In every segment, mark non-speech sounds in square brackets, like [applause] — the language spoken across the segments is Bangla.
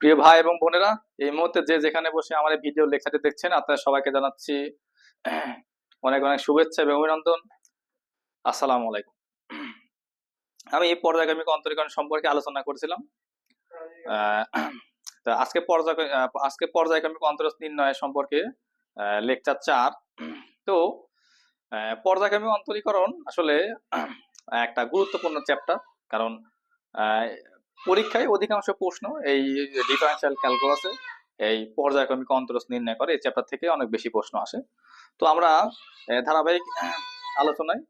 প্রিয় ভাই এবং বোনেরা, এই মুহূর্তে যে যেখানে বসে আমার এই ভিডিও লেকচারটি দেখছেন, আপনাদের সবাইকে জানাচ্ছি [clears throat] অনেক অনেক শুভেচ্ছা এবং অভিনন্দন। আসসালামু আলাইকুম। [clears throat] আমি এই পর্যায়ক্রমিক অন্তরীকরণ সম্পর্কে আলোচনা করছিলাম। [clears throat] তা আজকে পর্যায় আজকে পর্যায়ক্রমিক অন্তরজ নির্ণয় সম্পর্কে লেকচার চার। তো পর্যায়ক্রমিক অন্তরীকরণ আসলে, একটা গুরুত্বপূর্ণ চ্যাপ্টার কারণ পরীক্ষায় অধিকাংশ প্রশ্ন এই ডিফারেন্সিয়াল ক্যালকুলাসে এই পর্যায়ক্রমিক অন্তরজ নির্ণয় করে, এই চ্যাপ্টার থেকে অনেক বেশি প্রশ্ন আসে। তো আমরা ধারাবাহিক আলোচনায়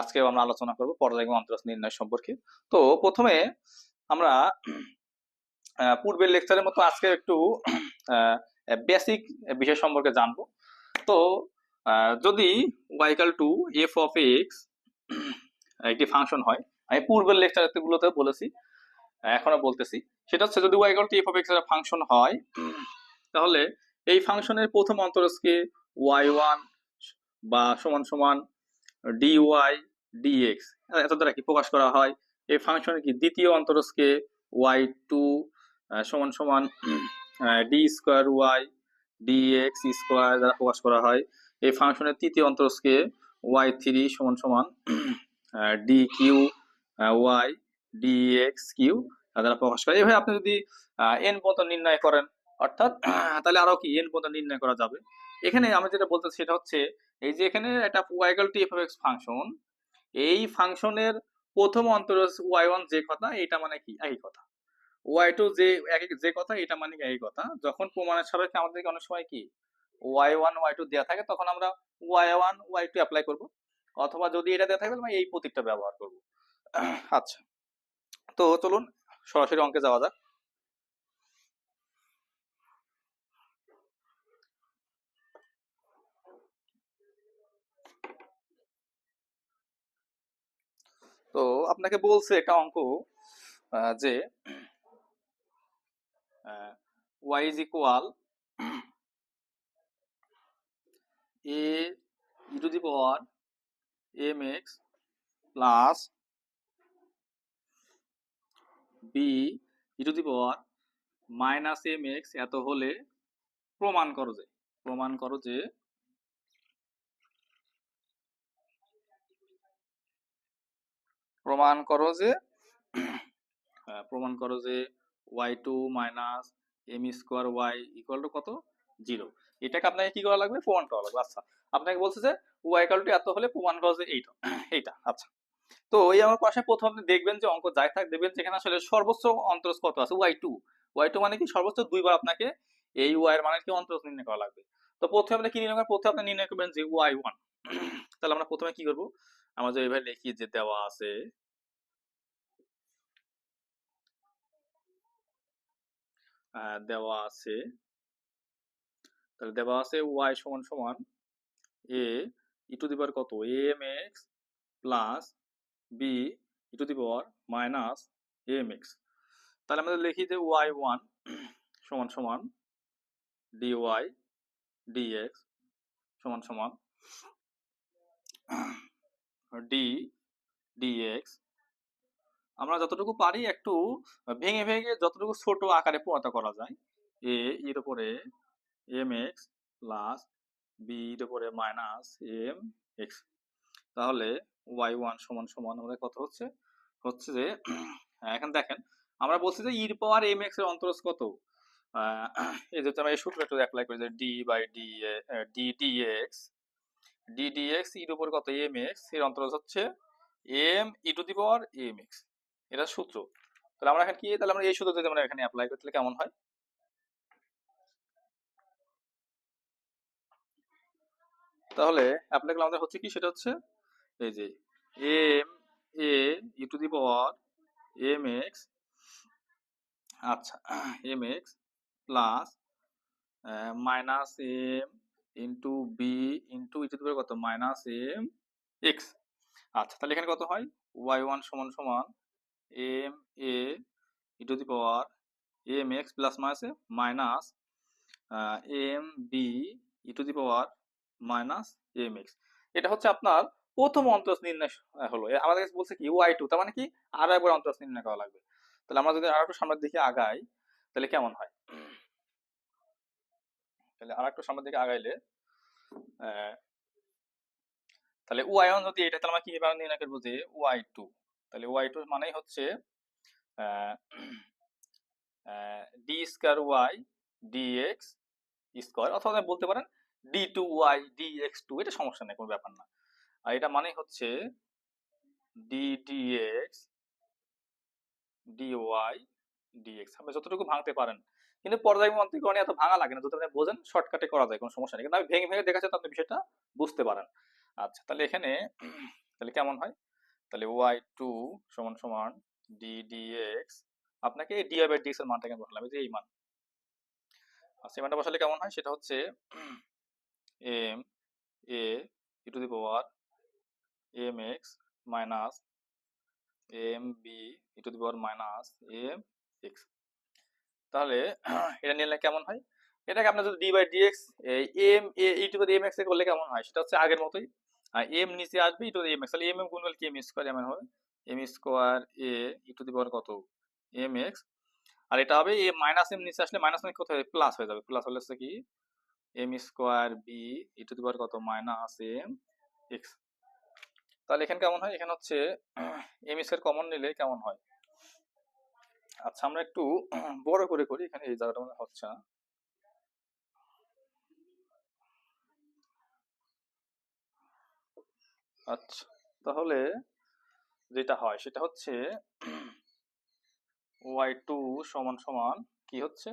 আজকে আমরা আলোচনা করব পর্যায়ক্রমিক অন্তরজ নির্ণয় সম্পর্কে। তো প্রথমে আমরা পূর্বের লেকচারের মতো আজকে একটু বেসিক বিষয় সম্পর্কে জানব। তো যদি y equal to f of x একটি ফাংশন হয়, আমি পূর্বের লেকচার গুলোতে বলেছি এখনও বলতেছি। সেটা হচ্ছে যদি y equal to f of x function হয়, তাহলে এই ফাংশনের প্রথম অন্তরজকে ওয়াই ওয়ান বা সমান সমান ডি ওয়াই ডি এক্স এত দ্বারা কি প্রকাশ করা হয়? এই ফাংশনের কি দ্বিতীয় অন্তরজকে ওয়াই টু সমান সমান d square y d x square দ্বারা প্রকাশ করা হয়। এই ফাংশনের তৃতীয় অন্তরজকে ওয়াই থ্রি সমান সমান d cube y d x cube দ্বারা প্রকাশ করে। এভাবে আপনি যদি এন পর্যন্ত নির্ণয় করেন, অর্থাৎ, [clears throat] তাহলে আরও কি এন পর্যন্ত নির্ণয় করা যাবে? এখানে আমি যেটা বলতে সেটা হচ্ছে, এই যে এখানে একটা ওয়াইগাল এফ এক্স ফাংশন এই ফাংশনের প্রথম অন্তরজ ওয়াই ওয়ান যে কথা এটা মানে কি? একই কথা। ওয়াই টু যে একই যে কথা এটা মানে কি? একই কথা। যখন প্রমাণের সাপেক্ষে আমাদেরকে অনেক সময় কি? ওয়াই ওয়ান ওয়াই টু দেওয়া থাকে, তখন আমরা y one y two apply করব। অথবা যদি এটা দেওয়া থাকে, তাহলে এই প্রতীকটা ব্যবহার করব। [clears throat] আচ্ছা। তো চলুন, সরাসরি অঙ্কে যাওয়া যাক। তো আপনাকে বলছে একটা অঙ্ক যে y is equal a e to the power mx plus b e to the power minus m x এত হলে প্রমাণ করো যে প্রমাণ করো যে প্রমাণ করো যে হ্যাঁ, প্রমাণ করো যে y two minus m square y equal to কত? জিরো এটাকে আপনাকে কি করা লাগবে? প্রমাণ করা লাগবে। আচ্ছা আপনাকে বলছে যে ওয়াই ইকুয়াল টু এত হলে প্রমাণ করো যে এইটা এইটা আচ্ছা। তো এই আমার পাশে প্রথম দেখবেন যে অঙ্ক যাই থাক দেখবেন যেখানে আসলে সর্বোচ্চ অন্তরজ কত আছে? ওয়াই টু ওয়াই টু মানে কি? সর্বোচ্চ দুইবার আপনাকে এই ওয়াই এর মানের কি অন্তরজ নির্ণয় করা লাগবে। তো প্রথমে আপনি কি নির্ণয় করবেন? প্রথমে আপনি নির্ণয় করবেন যে ওয়াই ওয়ান [clears throat] তাহলে আমরা প্রথমে কি করব? আমরা যে এইভাবে লিখি যে দেওয়া আছে দেওয়া আছে। তাহলে দেওয়া আছে ওয়াই সমান সমান এ ই টু দি পাওয়ার কত? M x plus b e to the power minus m x তাহলে আমাদের লিখি যে ওয়াই ওয়ান [clears throat] সমান সমান ডি ওয়াই ডি এক্স সমান সমান ডি ডি এক্স আমরা যতটুকু পারি একটু ভেঙে ভেঙে যতটুকু ছোট আকারে পরিণত করা যায় এ এর উপরে এম এক্স প্লাস বি এর উপরে মাইনাস এম এক্স তাহলে ওয়াই ওয়ান সমান সমান আমাদের কত হচ্ছে? হচ্ছে যে, [clears throat] এখন দেখেন, আমরা বলছি যে ইর পাওয়ার এম এক্সের অন্তরজ কত? এই যে আমরা এই সূত্র একটু অ্যাপ্লাই করি যে d by d d d x d d x ইর উপর কত? এম এক্সের অন্তরজ হচ্ছে m e to the power m x এটা সূত্র। তাহলে আমরা এখন কি, তাহলে আমরা এই সূত্র যদি আমরা এখানে অ্যাপ্লাই করতে কেমন হয়? তাহলে অ্যাপ্লাই করলে আমাদের হচ্ছে কি? সেটা হচ্ছে এই যে m a e to the power m x আচ্ছা m x plus minus m into b into e to the power কত? মাইনাস এম এক্স আচ্ছা তাহলে এখানে কত হয়? ওয়াই ওয়ান সমান সমান m a e to the power m x plus minus minus m b e to the power minus m x এটা হচ্ছে আপনার প্রথম অন্তরজ নির্ণয় হলো। আমাদের কাছে বলছে কি ওয়াই টু তার মানে কি? আরও একবার অন্তরজ নির্ণয় করা লাগবে। তাহলে আমরা যদি আরও একটু সামনের দিকে আগাই, তাহলে কেমন হয়? তাহলে আর একটু সামনের দিকে আগাইলে তাহলে ওয়াই ওয়ান যদি এটা, তাহলে আমরা কীভাবে নির্ণয় করব যে ওয়াই টু তাহলে ওয়াই টু মানেই হচ্ছে d square y d x square অথবা বলতে পারেন d two y d x two এটা সমস্যা নেই, কোনো ব্যাপার না। আর এটা মানে হচ্ছে d d x d y d x আপনি যতটুকু ভাঙতে পারেন। কিন্তু পর্যায় পর্যায়ক্রমে এত ভাঙা লাগে না। যদি আপনি বোঝেন শর্টকাটে করা যায়, কোনো সমস্যা নেই। কিন্তু আমি ভেঙে ভেঙে দেখাচ্ছি, তো আপনি বিষয়টা বুঝতে পারেন। আচ্ছা তাহলে এখানে [clears throat] তাহলে কেমন হয়? তাহলে ওয়াই টু সমান সমান ডি ডি এক্স আপনাকে ডি বাই ডিএক্স এর মানটা কেন বসালাম। এই যে এই মান। আচ্ছা মানটা বসালে কেমন হয়? সেটা হচ্ছে m a to the power m x minus m b e to the power minus m x তাহলে [clears throat] এটা নিলে কেমন হয়? এটাকে আপনার যদি d by d x m a e to m x করলে কেমন হয়? সেটা হচ্ছে আগের মতোই। আর এম নিচে আসবে ই টু এম এক্স তাহলে এম এম গুণ করলে কি এম স্কোয়ার এমন হবে। M square a e to the power কত? এম এক্স আর এটা হবে এ মাইনাস এম নিচে আসলে মাইনাস এম কোথায়? প্লাস হয়ে যাবে। প্লাস হলে হচ্ছে কি? M square b e to the power কত? মাইনাস এম এক্স তাহলে এখানে কেমন হয়? এখানে হচ্ছে [clears throat] এম এর কমন নিলে কেমন হয়? আচ্ছা আমরা একটু [clears throat] বড় করে করি। এখানে এই জায়গাটা মনে হচ্ছে না। আচ্ছা তাহলে যেটা হয়, সেটা হচ্ছে [clears throat] ওয়াই টু সমান সমান কি হচ্ছে?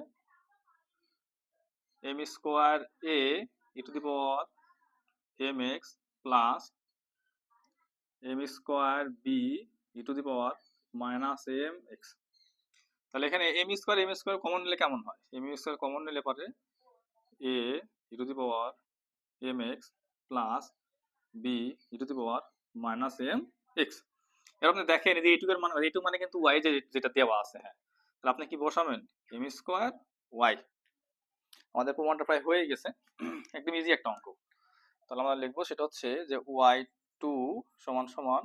M square A E to the power M X plus M square B E to the power minus M X তাহলে এখানে M square M square common নিলে কেমন হয়? এম স্কোয়ার কমন নিলে পারে A E to the power M X plus B E to the power minus M X এবার আপনি দেখেন, এই যে এইটুকের মানে এইটুক মানে কিন্তু ওয়াই যে, যেটা দেওয়া আছে হ্যাঁ। তাহলে আপনি কি বসাবেন? এম স্কোয়ার ওয়াই আমাদের প্রমাণটা প্রায় হয়ে গেছে। একদম ইজি একটা অঙ্ক। তাহলে আমরা লিখব, সেটা হচ্ছে যে ওয়াই টু সমান সমান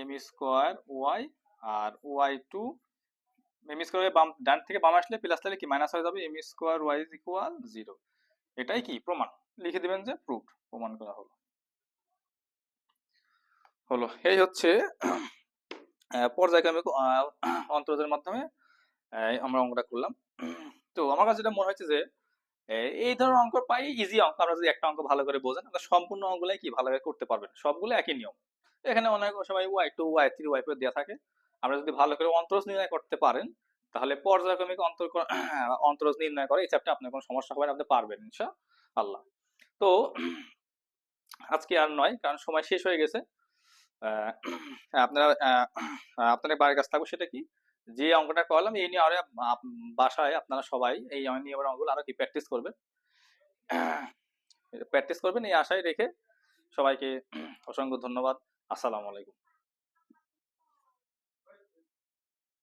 এম স্কোয়ার ওয়াই আর ওয়াই টু এম স্কোয়ার বাম ডান থেকে বাম আসলে প্লাস তাহলে কি মাইনাস হয়ে যাবে? M square Y is equal zero এটাই কি? প্রমাণ। লিখে দিবেন যে প্রুফ প্রমাণ করা হলো। হলো। এই হচ্ছে পর্যায়ক্রমিক আহ, অন্তর্জালের মাধ্যমে আমরা অঙ্কটা করলাম। তো আমার কাছে যেটা মনে হচ্ছে যে এই ধরনের অঙ্ক পাই ইজি অঙ্ক, আপনারা যদি একটা অঙ্ক ভালো করে বোঝেন, তাহলে সম্পূর্ণ অঙ্কগুলাই কি ভালোভাবে করতে পারবেন, সবগুলো একই নিয়ম। এখানে অনেক সময় Y two Y three Y four দেওয়া থাকে। আমরা যদি ভালো করে অন্তরজ নির্ণয় করতে পারেন, তাহলে পর্যায়ক্রমিক অন্তর [coughs] অন্তরজ নির্ণয় করে, এই চ্যাপ্টার আপনার কোনো সমস্যা হবে না, আপনি পারবেন ইনশা আল্লাহ তো [coughs] আজকে আর নয়, কারণ সময় শেষ হয়ে গেছে। [coughs] আপনারা আপনাদের বাড়ির কাছে থাকব সেটা কি? যে অঙ্কটা করলাম এই নিয়ে আরও বাসায় আপনারা সবাই এই নিয়ে অঙ্কগুলো আরও কি প্র্যাকটিস করবেন। প্র্যাকটিস করবেন, এই আশায় রেখে সবাইকে অসংখ্য ধন্যবাদ। আসসালামু আলাইকুম।